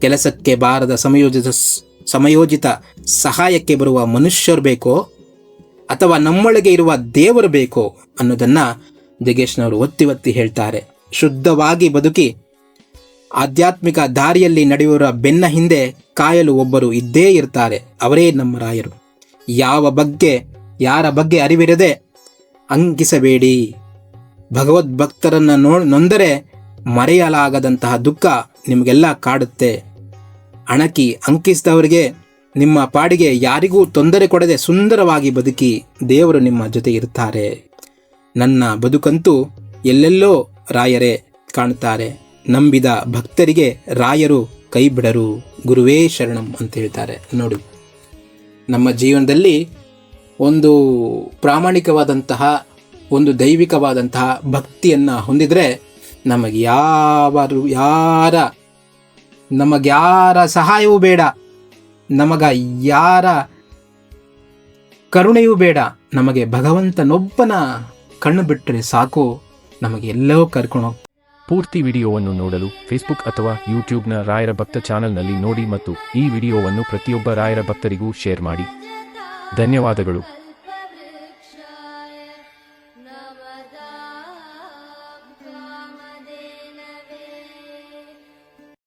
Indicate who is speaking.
Speaker 1: ಕೆಲಸಕ್ಕೆ ಬಾರದ ಸಮಯೋಜಿತ ಸಮಯೋಜಿತ ಸಹಾಯಕ್ಕೆ ಬರುವ ಮನುಷ್ಯರು ಬೇಕೋ ಅಥವಾ ನಮ್ಮೊಳಗೆ ಇರುವ ದೇವರು ಬೇಕೋ ಅನ್ನೋದನ್ನು ಜಗೇಶ್ನವರು ಒತ್ತಿ ಒತ್ತಿ ಹೇಳ್ತಾರೆ. ಶುದ್ಧವಾಗಿ ಬದುಕಿ ಆಧ್ಯಾತ್ಮಿಕ ದಾರಿಯಲ್ಲಿ ನಡೆಯುವರ ಬೆನ್ನ ಹಿಂದೆ ಕಾಯಲು ಒಬ್ಬರು ಇದ್ದೇ ಇರ್ತಾರೆ. ಅವರೇ ನಮ್ಮ ರಾಯರು. ಯಾವ ಬಗ್ಗೆ, ಯಾರ ಬಗ್ಗೆ ಅರಿವಿರದೆ ಅಂಕಿಸಬೇಡಿ. ಭಗವದ್ಭಕ್ತರನ್ನು ನೋ, ನೊಂದರೆ ಮರೆಯಲಾಗದಂತಹ ದುಃಖ ನಿಮಗೆಲ್ಲ ಕಾಡುತ್ತೆ. ಅಣಕಿ ಅಂಕಿಸಿದವರಿಗೆ ನಿಮ್ಮ ಪಾಡಿಗೆ ಯಾರಿಗೂ ತೊಂದರೆ ಕೊಡದೆ ಸುಂದರವಾಗಿ ಬದುಕಿ ದೇವರು ನಿಮ್ಮ ಜೊತೆ ಇರ್ತಾರೆ ನನ್ನ ಬದುಕಂತೂ ಎಲ್ಲೆಲ್ಲೋ ರಾಯರೇ ಕಾಣುತ್ತಾರೆ. ನಂಬಿದ ಭಕ್ತರಿಗೆ ರಾಯರು ಕೈ ಬಿಡರು ಗುರುವೇ ಶರಣಂ ಅಂತ ಹೇಳ್ತಾರೆ. ನೋಡಿ. ನಮ್ಮ ಜೀವನದಲ್ಲಿ ಒಂದು ಪ್ರಾಮಾಣಿಕವಾದಂತಹ, ಒಂದು ದೈವಿಕವಾದಂತಹ ಭಕ್ತಿಯನ್ನು ಹೊಂದಿದರೆ ನಮಗೆ ಯಾವ ಯಾರ ನಮಗ್ಯಾರ ಸಹಾಯವೂ ಬೇಡ. ನಮಗ ಯಾರ ಕರುಣೆಯೂ ಬೇಡ. ನಮಗೆ ಭಗವಂತನೊಬ್ಬನ ಕಣ್ಣು ಬಿಟ್ಟರೆ ಸಾಕು. ನಮಗೆ ಎಲ್ಲವೂ ಕರ್ಕೊಂಡು
Speaker 2: ಪೂರ್ತಿ ವಿಡಿಯೋವನ್ನು ನೋಡಲು ಫೇಸ್ಬುಕ್ ಅಥವಾ ಯೂಟ್ಯೂಬ್ನ ರಾಯರ ಭಕ್ತ ಚಾನೆಲ್ನಲ್ಲಿ ನೋಡಿ ಮತ್ತು ಈ ವಿಡಿಯೋವನ್ನು ಪ್ರತಿಯೊಬ್ಬ ರಾಯರ ಭಕ್ತರಿಗೂ ಶೇರ್ ಮಾಡಿ. ಧನ್ಯವಾದಗಳು.